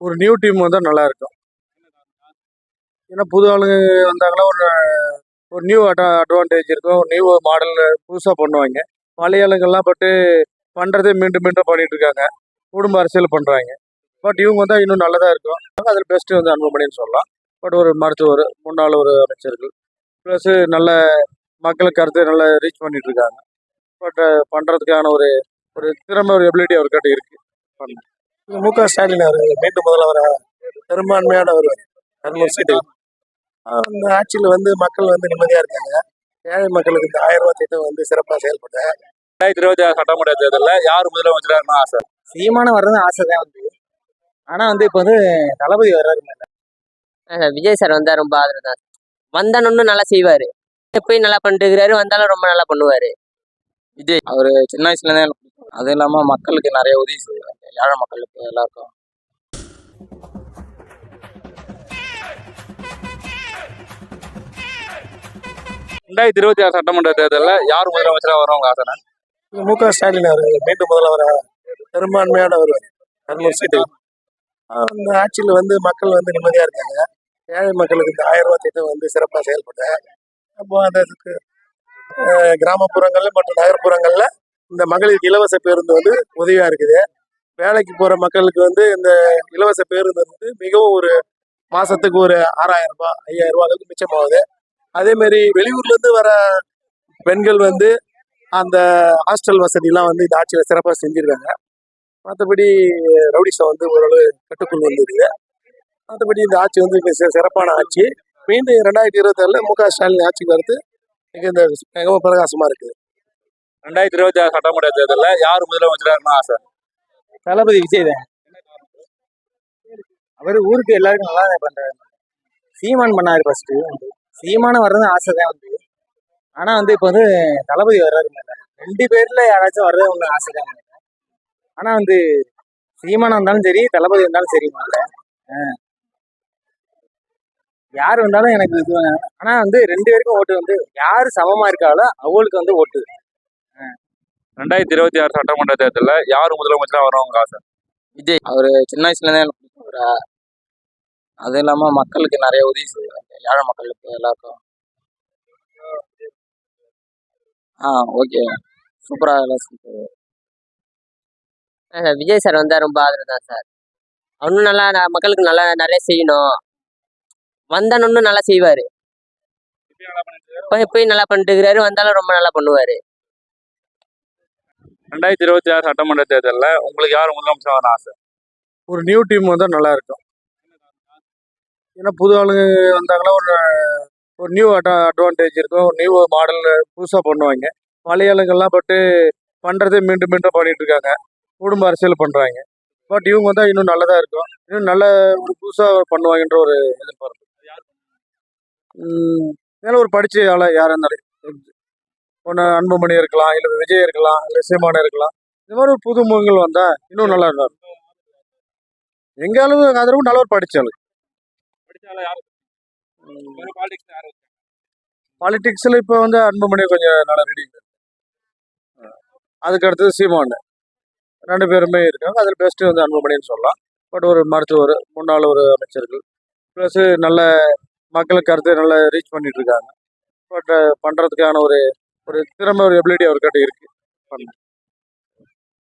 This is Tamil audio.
ஒரு நியூ டீம் வந்தால் நல்லா இருக்கும். ஏன்னா புது ஆளுங்க வந்தாங்கன்னா ஒரு ஒரு நியூ அட் அட்வான்டேஜ் இருக்கும். ஒரு நியூ மாடல் புதுசாக பண்ணுவாங்க. பழைய ஆளுங்கள்லாம் பட்டு பண்ணுறதே மீண்டும் மீண்டும் பண்ணிட்டு இருக்காங்க. குடும்ப அரசியல் பண்ணுறாங்க பட் இவங்க வந்தால் இன்னும் நல்லதாக இருக்கும். அதில் பெஸ்ட்டு வந்து அன்புமணின்னு சொல்லலாம். பட் ஒரு மருத்துவர் முன்னாள் ஒரு அமைச்சர்கள். ப்ளஸ் நல்ல மக்களுக்கு கருத்தை நல்லா ரீச் பண்ணிட்டு இருக்காங்க. பட் பண்ணுறதுக்கான ஒரு ஒரு திறமை ஒரு எபிலிட்டி அவர்கிட்ட இருக்குது பண்ண மு க ஸ்டாலின் அவர் மீண்டும் முதல்வராக பெரும்பான்மையான வருவார் இரநூறு சீட்டு. அந்த ஆட்சியில் வந்து மக்கள் வந்து நிம்மதியாக இருக்காங்க. ஏழை மக்களுக்கு இந்த ஆயிரம் ரூபாய் திட்டம் வந்து சிறப்பாக செயல்பட்டு. ரெண்டாயிரத்தி இருபத்தி ஆறு சட்டமன்ற தேர்தலில் யார் முதலமைச்சராக ஆசை? சீமான வர்றது ஆசை தான் வந்து. ஆனா வந்து இப்போ வந்து தளபதி வர்றாரு விஜய் சார் வந்தா ரொம்ப ஆதரவு தான். வந்தானு நல்லா செய்வாரு. எப்பயும் நல்லா பண்ணிட்டு இருக்கிறாரு வந்தாலும் ரொம்ப நல்லா பண்ணுவாரு. விஜய் அவர் சின்ன வயசுல இருந்தே எனக்கு பிடிக்கும். அது இல்லாம மக்களுக்கு நிறைய உதவி செய்வாங்க ஏழை மக்களுக்கு எல்லாருக்கும். ரெண்டாயிரத்தி இருபத்தி ஆறு சட்டமன்ற தேர்தலில் யார் முதலமைச்சராக வரும் உங்க ஆசை மு க ஸ்டாலின் அவர் மீண்டும் முதல்வராக பெரும்பான்மையான வருவார் இரநூறு சீட்டு. அந்த ஆட்சியில் வந்து மக்கள் வந்து நிம்மதியாக இருக்காங்க. ஏழை மக்களுக்கு இந்த ஆயிரம் ரூபாய் திட்டம் வந்து சிறப்பாக செயல்பட்டு அப்போ அதுக்கு கிராமப்புறங்கள்ல மற்றும் நகர்ப்புறங்களில் இந்த மகளிருக்கு இலவச பேருந்து வந்து உதவியாக இருக்குது. வேலைக்கு போகிற மக்களுக்கு வந்து இந்த இலவச பேருந்து வந்து மிகவும் ஒரு மாதத்துக்கு ஒரு ஆறாயிரம் ரூபாய் ஐயாயிரம் ரூபாய் அளவுக்கு மிச்சமாகுது. அதேமாரி வெளியூர்லேருந்து வர பெண்கள் வந்து அந்த ஹாஸ்டல் வசதிலாம் வந்து இந்த ஆட்சியில் சிறப்பாக செஞ்சிருக்காங்க. மற்றபடி ரவுடிசம் வந்து ஓரளவு கட்டுக்குள் வந்துருக்குது. மற்றபடி இந்த ஆட்சி வந்து மிக சிறப்பான ஆட்சி. மீண்டும் ரெண்டாயிரத்தி இருபத்தாறில் மு க ஸ்டாலின் ஆட்சிக்கு வரது இந்த மிகவும் பிரகாசமாக இருக்குது ரெண்டாயிரத்தி இருபத்தி ஆறு சட்டமன்ற தேர்தலில் யார் முதலமைச்சராக ஆசை? தளபதி விஜய் தான். அவர் ஊருக்கு எல்லாருக்கும் நல்லா தான் பண்றாரு. சீமான் பண்ணாரு ஃபர்ஸ்ட் சீமான வர்றது ஆசை தான் வந்து. ஆனா வந்து இப்போ வந்து தளபதி வர்றாரு ரெண்டு பேர்ல யாராச்சும் வர்றது ஒன்று ஆசை தான் ஆனா வந்து சீமானா இருந்தாலும் சரி தளபதி இருந்தாலும் சரி முதல்ல. யார் வந்தாலும் எனக்கு இது வேணாம். ஆனா வந்து ரெண்டு பேருக்கும் ஓட்டு வந்து யாரு சமமா இருக்காளோ அவளுக்கு வந்து ஓட்டு. ரெண்டாயிரத்தி இருபத்தி ஆறு சட்டமன்ற தேர்தலில் யார் முதலமைச்சராக வரும் உங்க ஆசை? விஜய். அவர் சின்ன வயசுல இருந்தே எனக்கு பிடிக்கும். அவரை. அது இல்லாம மக்களுக்கு நிறைய உதவி செய்வாங்க ஏழை மக்களுக்கு எல்லாருக்கும். ஆ ஓகே சூப்பரா எல்லாம் செஞ்சாரு. ஆஹ் விஜய் சார் வந்தா ரொம்ப ஆதரவு தான் சார். அவனும் நல்லா ந- மக்களுக்கு நல்லா நிறைய செய்யணும். வந்தானு நல்லா செய்வாரு. இப்போ எப்பயும் நல்லா பண்ணிட்டு இருக்கிறாரு வந்தாலும் ரொம்ப நல்லா பண்ணுவாரு. ரெண்டாயிரத்தி இருபத்தி ஆறு சட்டமன்ற தேர்தலில் உங்களுக்கு யார் முதலமைச்சராக ஆசை? ஒரு நியூ டீம் வந்தால் நல்லா இருக்கும். ஏன்னா புது ஆளுங்க வந்தாங்கன்னா ஒரு ஒரு நியூ அட்வா அட்வான்டேஜ் இருக்கும். ஒரு நியூ மாடல் புதுசாக பண்ணுவாங்க. பழைய ஆளுங்கெல்லாம் பட்டு பண்ணுறதே மீண்டும் மீண்டும் பண்ணிட்டு இருக்காங்க குடும்ப அரசியல் பண்ணுறாங்க பட் இவங்க வந்தால் இன்னும் நல்லதாக இருக்கும். இன்னும் நல்ல ஒரு புதுசாக பண்ணுவாங்கன்ற ஒரு எதிர்பார்ப்பு. மேல ஒரு படித்த ஆளாக யாராக இருந்தாலும் ஒன்று அன்புமணி இருக்கலாம் இல்லை விஜய் இருக்கலாம் இல்லை சீமானம் இருக்கலாம். இந்த மாதிரி ஒரு புது முகங்கள் வந்தால் இன்னும் நல்லா இருக்கும். எங்க அளவு ஆதரவு நல்ல ஒரு படிச்ச ஆளு பாலிடிக்ஸில் இப்போ வந்து அன்புமணி கொஞ்சம் நல்லா ரெடி அதுக்கு அடுத்தது சீமான். ரெண்டு பேருமே இருக்காங்க. அதில் பெஸ்ட்டு வந்து அன்புமணின்னு சொல்லலாம். பட் ஒரு மருத்துவர் முன்னாள் ஒரு அமைச்சர்கள். ப்ளஸ் நல்ல மக்களுக்கு கருத்தை நல்லா ரீச் பண்ணிட்டு இருக்காங்க. பட் பண்ணுறதுக்கான ஒரு ஒரு திறமை ஒரு எபிலிட்டி அவர்கிட்ட இருக்கு.